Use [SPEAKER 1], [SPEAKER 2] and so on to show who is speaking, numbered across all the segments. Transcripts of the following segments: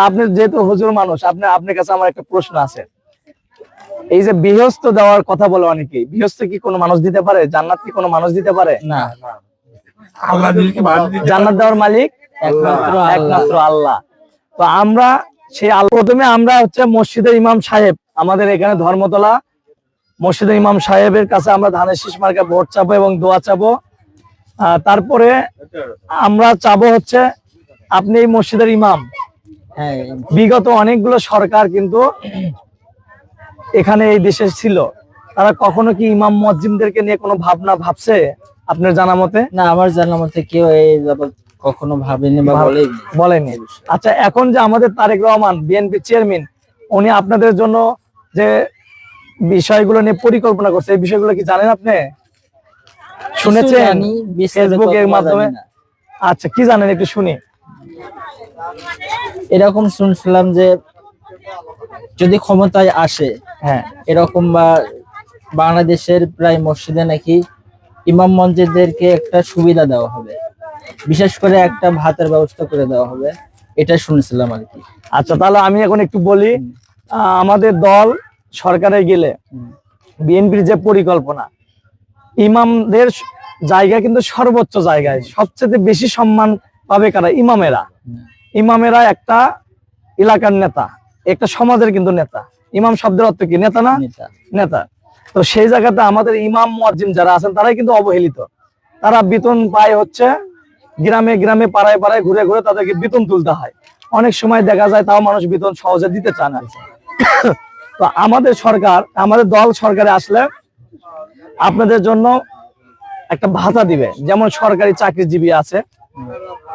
[SPEAKER 1] আপনি যেহেতু হুজুর মানুষ আপনি আপনার কাছে আমার একটা প্রশ্ন আছে। এই যে বিহস্ত দেওয়ার কথা বলে অনেকেই বিহস্ত কি কোনো মানুষ দিতে পারে? জান্নাত কি কোনো মানুষ দিতে পারে?
[SPEAKER 2] না।
[SPEAKER 3] আল্লাহ
[SPEAKER 1] জান্নাত দেওয়ার মালিক?
[SPEAKER 2] একমাত্র আল্লাহ।
[SPEAKER 1] একমাত্র আল্লাহ। তো আমরা সেই প্রথমে আমরা হচ্ছে মসজিদের ইমাম সাহেব আমাদের এখানে ধর্মতলা মসজিদের ইমাম সাহেবের কাছে আমরা ধানের শীষ মার্কা ভোট চাবো এবং দোয়া চাবো। আহ, তারপরে আমরা চাবো হচ্ছে আপনি এই মসজিদের ইমাম বিগত অনেকগুলো সরকার কিন্তু এখানে এই দেশে ছিল। তারা কখনো কি ইমাম মসজিদদেরকে নিয়ে কোনো ভাবনা ভাবছে? আপনার জানা মতে?
[SPEAKER 2] না আমার জানা মতে কেউ এই কখনো ভাবেনি বা বলেনি।
[SPEAKER 1] বলেনি। আচ্ছা এখন যে আমাদের তারেক রহমান বিএনপি চেয়ারম্যান উনি আপনাদের জন্য যে বিষয়গুলো নিয়ে পরিকল্পনা করছে এই বিষয়গুলো কি জানেন আপনি? শুনেছেন ফেসবুকের মাধ্যমে? আচ্ছা কি জানেন একটু শুনি।
[SPEAKER 2] এরকম শুনছিলাম যে যদি ক্ষমতায় আসে
[SPEAKER 1] হ্যাঁ
[SPEAKER 2] এরকম বা বাংলাদেশের প্রায় মসজিদে নাকি ইমাম মসজিদদেরকে একটা সুবিধা দেওয়া হবে। বিশেষ করে একটা ভাতের ব্যবস্থা করে দেওয়া হবে। এটা শুনছিলাম আর কি।
[SPEAKER 1] আচ্ছা তাহলে আমি এখন একটু বলি আহ, আমাদের দল সরকারে গেলে বিএনপির যে পরিকল্পনা ইমামদের জায়গা কিন্তু সর্বোচ্চ জায়গায় সবচেয়ে বেশি সম্মান পাবে কারা? ইমামেরা। ইমামেরা একটা এলাকার নেতা একটা সমাজের কিন্তু নেতা। ইমাম শব্দের অর্থ কি? নেতা না?
[SPEAKER 2] নেতা।
[SPEAKER 1] তো সেই জায়গাতে আমাদের ইমাম মুয়াজ্জিম যারা আছেন তারাই কিন্তু অবহেলিত। তারা বেতন পায় হচ্ছে গ্রামে গ্রামে পাড়ায় পাড়ায় ঘুরে ঘুরে তাদেরকে বেতন তুলতে হয়। অনেক সময় দেখা যায় তাও মানুষ বেতন সহজে দিতে চায় না। তো আমাদের সরকার আমাদের দল সরকারে আসলে আপনাদের জন্য একটা ভাতা দিবে। যেমন সরকারি চাকরিজীবী আছে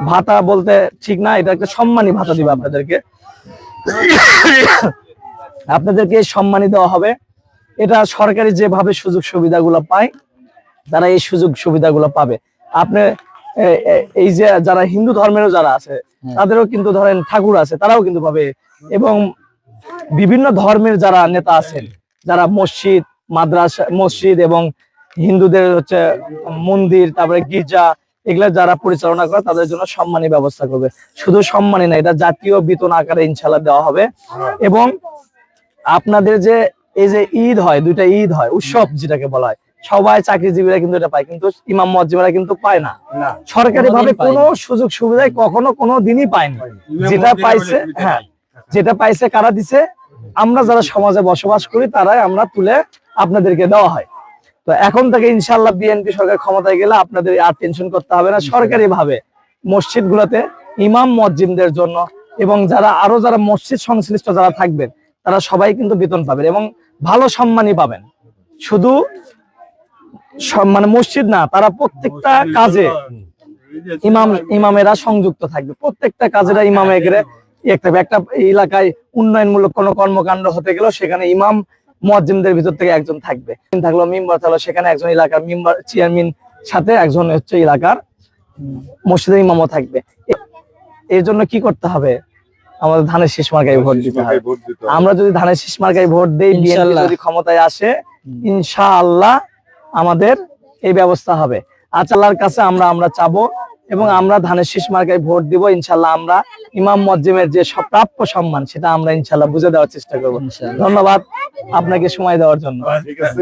[SPEAKER 1] ভাতা বলতে ঠিক না এটা একটা সম্মানী ভাতা দিবে আপনাদেরকে। আপনাদেরকে সম্মানী দেওয়া হবে। এটা সরকারি যেভাবে সুযোগ সুবিধাগুলো পায় তারা এই সুযোগ সুবিধাগুলো পাবে। আপনি এই যে যারা হিন্দু ধর্মেরও যারা আছে
[SPEAKER 2] হ্যাঁ।
[SPEAKER 1] তাদেরও কিন্তু ধরেন ঠাকুর আছে তারাও কিন্তু পাবে। এবং বিভিন্ন ধর্মের যারা নেতা আছেন যারা মসজিদ মাদ্রাসা মসজিদ এবং হিন্দুদের হচ্ছে মন্দির তারপরে গির্জা এগুলা যারা পরিচালনা করে তাদের জন্য সম্মানী ব্যবস্থা করবে। শুধু সম্মানী না এটা জাতীয় বেতন আকারে ইনশাল্লাহ দেওয়া হবে। এবং আপনাদের যে এই যে ঈদ হয় দুইটা ঈদ হয় উৎসব যেটাকে বলা হয় সবাই চাকরিজীবীরা কিন্তু এটা পায় কিন্তু ইমাম মসজিদরা কিন্তু পায় না। সরকারি ভাবে। কোনো সুযোগ সুবিধায় কখনো কোনো দিনই পায়নি। যেটা পাইছে হ্যাঁ যেটা পাইছে কারা দিছে? আমরা যারা সমাজে বসবাস করি তারাই আমরা তুলে আপনাদেরকে দেওয়া হয়। তো এখন থেকে ইনশাল্লাহ বিএনপি সরকার ক্ষমতায় গেলে আপনাদের আর টেনশন করতে হবে না সরকারি ভাবে মসজিদ গুলোতে ইমাম মসজিদদের জন্য এবং যারা আরও যারা মসজিদ সংশ্লিষ্ট যারা থাকবেন তারা সবাই কিন্তু বেতন পাবেন এবং ভালো সম্মানই পাবেন। শুধু মানে মসজিদ না তারা প্রত্যেকটা কাজে ইমাম ইমামেরা সংযুক্ত থাকবে। প্রত্যেকটা কাজেরা ইমামে গেলে একটা একটা এলাকায় উন্নয়নমূলক কোনো কর্মকাণ্ড হতে গেলেও সেখানে ইমাম মুয়াজ্জিমদের ভিতর থেকে একজন থাকবে থাকল মেম্বার থাকল সেখানে একজন এলাকার মেম্বার চেয়ারম্যান সাথে একজন হচ্ছে এলাকার মসজিদের ইমামও থাকবে এর জন্য কি করতে হবে আমাদের ধানের শেষ মার্কায় ভোট দিতে হবে। আমরা যদি ধানের শেষ মার্কায় ভোট দেই। যদি ক্ষমতায় আসে ইনশাআল্লাহ আমাদের এই ব্যবস্থা হবে আচ্ছা আল্লাহর কাছে আমরা আমরা চাবো এবং আমরা ধানের শীষ মার্কায় ভোট দিব ইনশাল্লাহ আমরা ইমাম মজ্জিমের যে সব প্রাপ্য সম্মান সেটা আমরা ইনশাল্লাহ বুঝে দেওয়ার চেষ্টা করব। ধন্যবাদ আপনাকে সময় দেওয়ার জন্য।
[SPEAKER 3] ঠিক আছে।